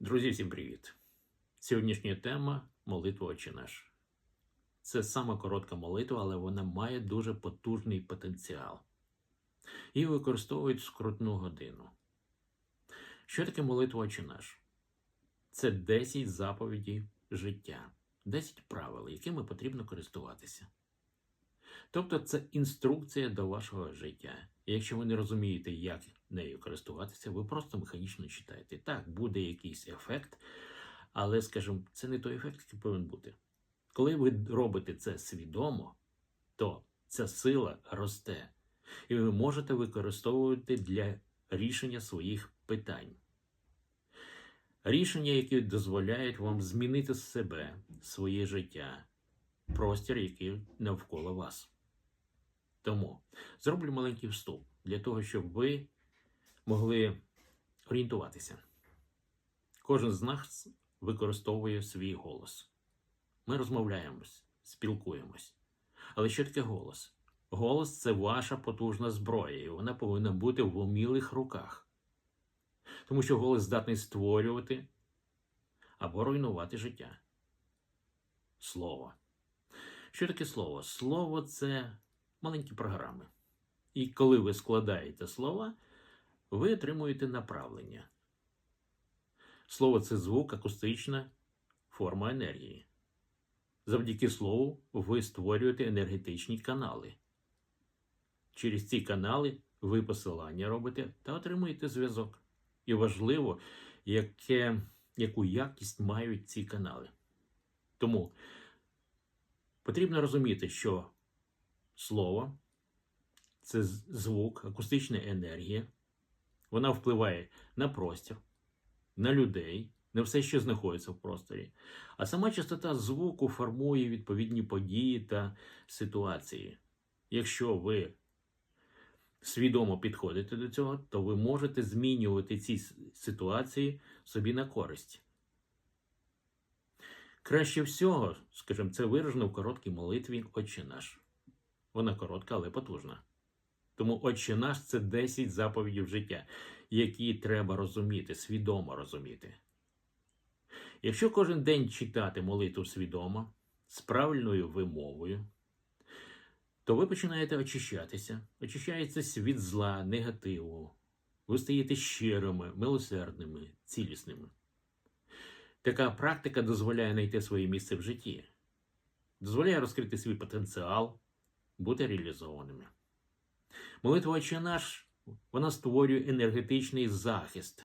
Друзі, всім привіт! Сьогоднішня тема молитва «Отче наш». Це сама коротка молитва, але вона має дуже потужний потенціал. Її використовують в скрутну годину. Що таке молитва «Отче наш»? Це 10 заповідей життя, 10 правил, якими потрібно користуватися. Тобто це інструкція до вашого життя. І якщо ви не розумієте, як нею користуватися, ви просто механічно читаєте. Так, буде якийсь ефект, але, скажімо, це не той ефект, який повинен бути. Коли ви робите це свідомо, то ця сила росте, і ви можете використовувати для рішення своїх питань. Рішення, які дозволяють вам змінити себе, своє життя, простір, який навколо вас. Тому зроблю маленький вступ для того, щоб ви могли орієнтуватися. Кожен з нас використовує свій голос. Ми розмовляємо, спілкуємось. Але що таке голос? Голос це ваша потужна зброя, і вона повинна бути в умілих руках. Тому що голос здатний створювати або руйнувати життя. Слово. Що таке слово? Слово це маленькі програми. І коли ви складаєте слова, ви отримуєте направлення. Слово це звук, акустична форма енергії. Завдяки слову ви створюєте енергетичні канали. Через ці канали ви посилання робите та отримуєте зв'язок. І важливо, яке, яку якість мають ці канали. Тому потрібно розуміти, що слово це звук, акустична енергія. Вона впливає на простір, на людей, на все, що знаходиться в просторі. А сама частота звуку формує відповідні події та ситуації. Якщо ви свідомо підходите до цього, то ви можете змінювати ці ситуації собі на користь. Краще всього, скажімо, це виражено в короткій молитві Отче наш. Вона коротка, але потужна. Тому Отче наш це 10 заповідів життя, які треба розуміти, свідомо розуміти. Якщо кожен день читати молитву свідомо, з правильною вимовою, то ви починаєте очищатися, очищаєтесь від зла, негативу, ви стаєте щирими, милосердними, цілісними. Така практика дозволяє знайти своє місце в житті, дозволяє розкрити свій потенціал, бути реалізованими. Молитва «Отче наш вона створює енергетичний захист